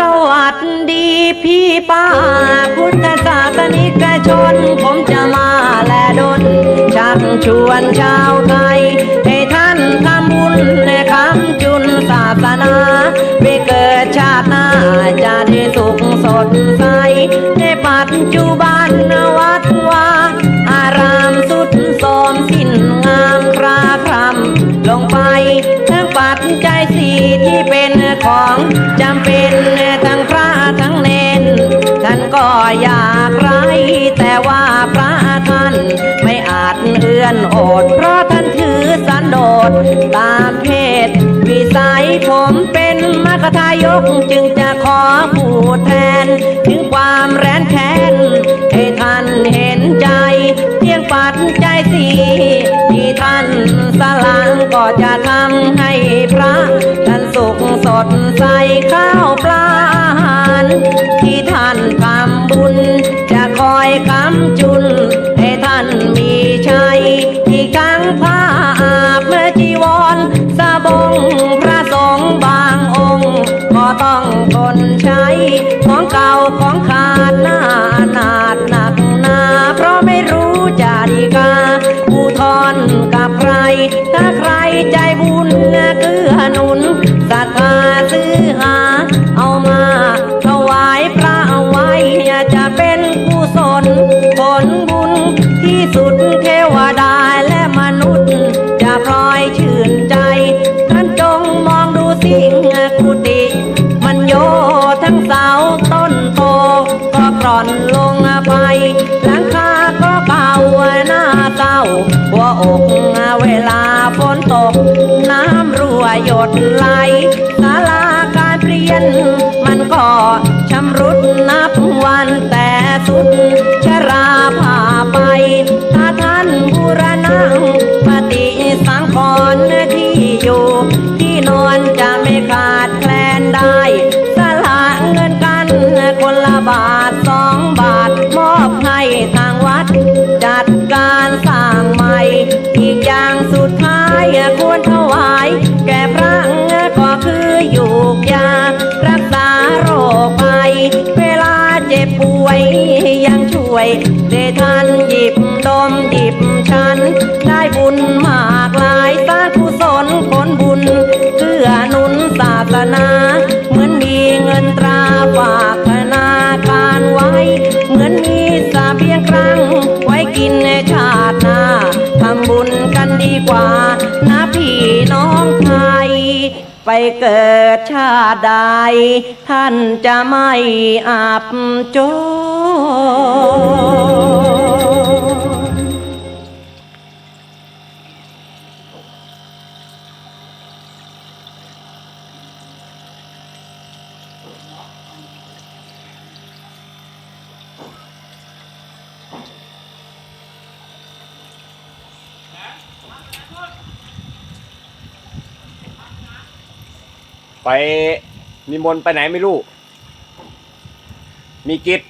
สวัสดีพี่ป้าพุทธศาสนิกชน ผมจะมาแลดนชักชวนชาวไทย ให้ท่านทำบุญในคำจุนศาสนาไปเกิดชาติหน้าจะได้สุขสดใส ในปัจจุบันวัดวาอารามสุดโทรมสิ้นงามคราครำลงไปทั้งปัจจัยสี่ที่เป็นของจำเป็น อยากไรแต่ว่าพระท่านไม่อาจเอื้อนโอด เพราะท่านถือสันโดษตามเพศวิสัยผมเป็นมรรคทายกจึงจะขอพูดแทน ถึงความแร้นแค้นให้ท่านเห็นใจเพียงปัจจัยสี่ที่ท่านสลังก็จะทำให้พระท่านสุขสดใสข้าวปลาานที่ท่านทำบุญ งเสาต้นโพก็กร่อนลงไป หลังคาก็เก่าหน้าเศร้าหัวอกเวลาฝนตก น้ำรั่วหยดไหลศาลาการเปลี่ยน มันก็ชำรุดนับวันแต่สุดชราผ่าไป ถ้าท่านบูรณะปฏิสังขรณ์ที่อยู่ ที่นอนจะไม่ขาดแคลนได้ ยังช่วยได้ทันหยิบดมหยิบฉัน ได้บุญมากหลายสางกุศลผลบุญเกื้อนุนศาสนา เหมือนมีเงินตราฝากธนาคารไว้ เหมือนมีสาเพียงครั้ง ไว้กินในชาติหน้าทำบุญกันดีกว่า นะพี่น้องไทยไปเกิดชาติใด ท่านจะไม่อับจน ไปนิมนต์ไปไหนไม่รู้ มีกิจ